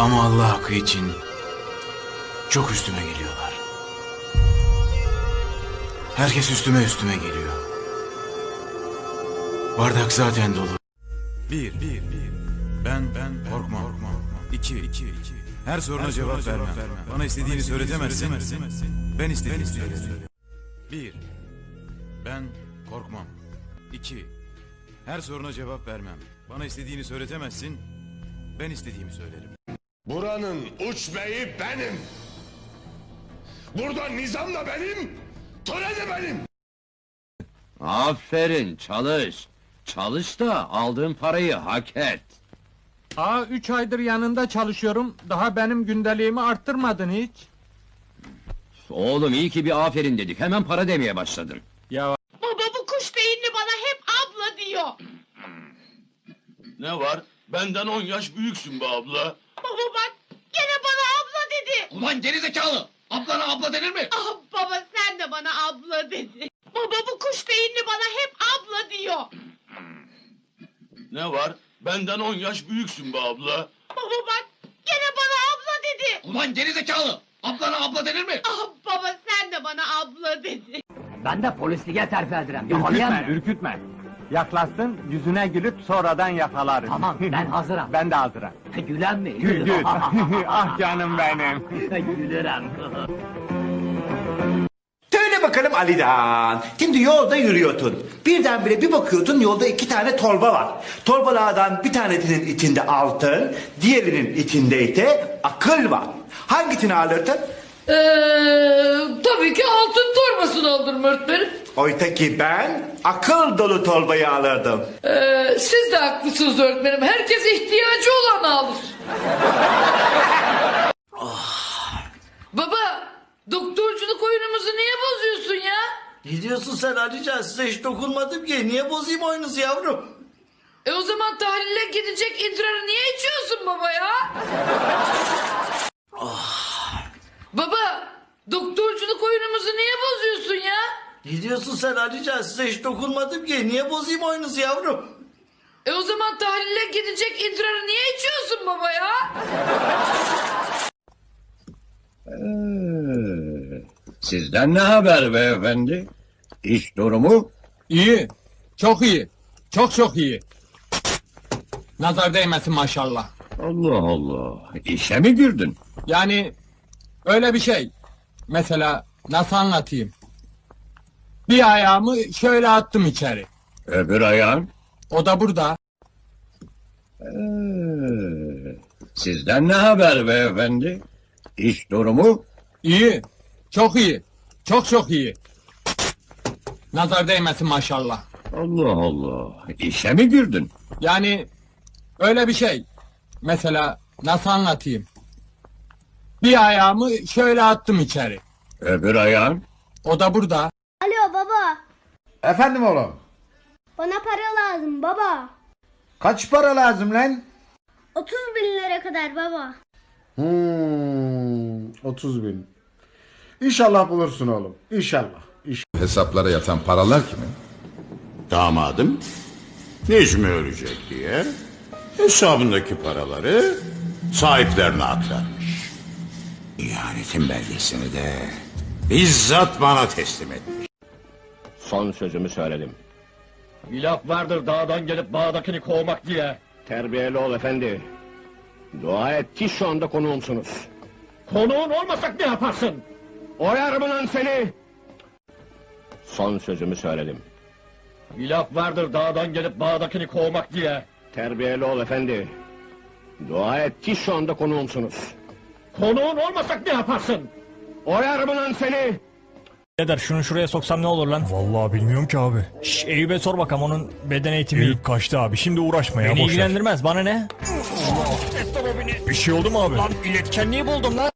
Ama Allah hakkı için çok üstüme geliyorlar. Herkes üstüme üstüme geliyor. Bardak zaten dolu. Bir, bir, bir. Ben, ben korkmam. korkmam. İki, iki, iki. Her soruna cevap, vermem. Bana istediğini söyletemezsin. Ben istediğimi söylerim. Bir, ben korkmam. İki, her soruna cevap vermem. Bana istediğini söyletemezsin. Ben istediğimi söylerim. Buranın uç beyi benim. Burada nizam da benim, töre de benim. Aferin çalış. Çalış da aldığın parayı hak et. Aa üç aydır yanında çalışıyorum. Daha benim gündeliğimi arttırmadın hiç. Oğlum iyi ki bir aferin dedik. Hemen para demeye başladın. Ya Baba bu kuş beyinli bana hep abla diyor. Ne var? Benden on yaş büyüksün be abla. Baba bak gene bana Ulan gerizekalı! Ablana abla denir mi? Ah baba sen de bana abla dedi. Baba bu kuş beyinli bana hep abla diyor. Ne var? Benden on yaş büyüksün be abla. Baba bak gene bana abla dedi. Ulan gerizekalı! Ablana abla denir mi? Ah baba sen de bana abla dedi. Ben de polisliğe terfi ederim. ürkütme, ürkütme. Yaklaşsın, yüzüne gülüp sonradan yakalarız. Tamam, ben hazırım. ben de hazırım. Gülen mi? Gül gül. ah canım benim. Gülerim. Söyle bakalım Ali'den. Şimdi yolda yürüyordun. Birdenbire bir bakıyordun yolda iki tane torba var. Torbalardan bir tanesinin içinde altın, diğerinin içinde ise akıl var. Hangisini alırdın? Ee, tabii ki altın torbasını alırım öğretmenim. Oysa ki ben akıl dolu torbayı alırdım. Ee, siz de haklısınız öğretmenim. Herkes ihtiyacı olanı alır. Baba, doktorculuk oyunumuzu niye bozuyorsun ya? Ne diyorsun sen Alican? Size hiç dokunmadım ki. Niye bozayım oyunuzu yavrum? E o zaman tahlile gidecek idrarı niye içiyorsun baba ya? Baba, doktorculuk oyunumuzu niye bozuyorsun ya? Ne diyorsun sen Alican? Size hiç dokunmadım ki. Niye bozayım oyunuzu yavrum? E o zaman tahlile gidecek idrarı niye içiyorsun baba ya? Sizden ne haber beyefendi? İş durumu? İyi, çok iyi. Çok çok iyi. Nazar değmesin maşallah. Allah Allah. İşe mi girdin? Yani öyle bir şey. Mesela nasıl anlatayım? Bir ayağımı şöyle attım içeri. Öbür ayağın? O da burada. Ee, Sizden ne haber beyefendi? İş durumu? İyi. Çok iyi. Çok çok iyi. Nazar değmesin maşallah. Allah Allah. İşe mi girdin? Yani öyle bir şey. Mesela nasıl anlatayım? Bir ayağımı şöyle attım içeri. Öbür ayağın? O da burada. Baba. Efendim oğlum. Bana para lazım baba. Kaç para lazım lan? 30 bin lira kadar baba. Hmm, 30 bin. İnşallah bulursun oğlum. İnşallah. İnşallah. Hesaplara yatan paralar kimin? Damadım Necmi ölecek diye hesabındaki paraları sahiplerine aktarmış. İhanetin belgesini de bizzat bana teslim etmiş. Son sözümü söyledim. Bir laf vardır dağdan gelip bağdakini kovmak diye. Terbiyeli ol efendi. Dua et ki şu anda konuğumsunuz. Konuğun olmasak ne yaparsın? Oyar mı lan seni? Son sözümü söyledim. Bir laf vardır dağdan gelip bağdakini kovmak diye. Terbiyeli ol efendi. Dua et ki şu anda konuğumsunuz. Konuğun olmasak ne yaparsın? Oyar mı lan seni? Eder şunu şuraya soksam ne olur lan? Vallahi bilmiyorum ki abi. Şş, Eyüp'e sor bakalım onun beden eğitimi. Eyüp kaçtı abi şimdi uğraşma ya Beni ilgilendirmez bana ne? Bir şey oldu mu abi? Lan iletkenliği buldum lan.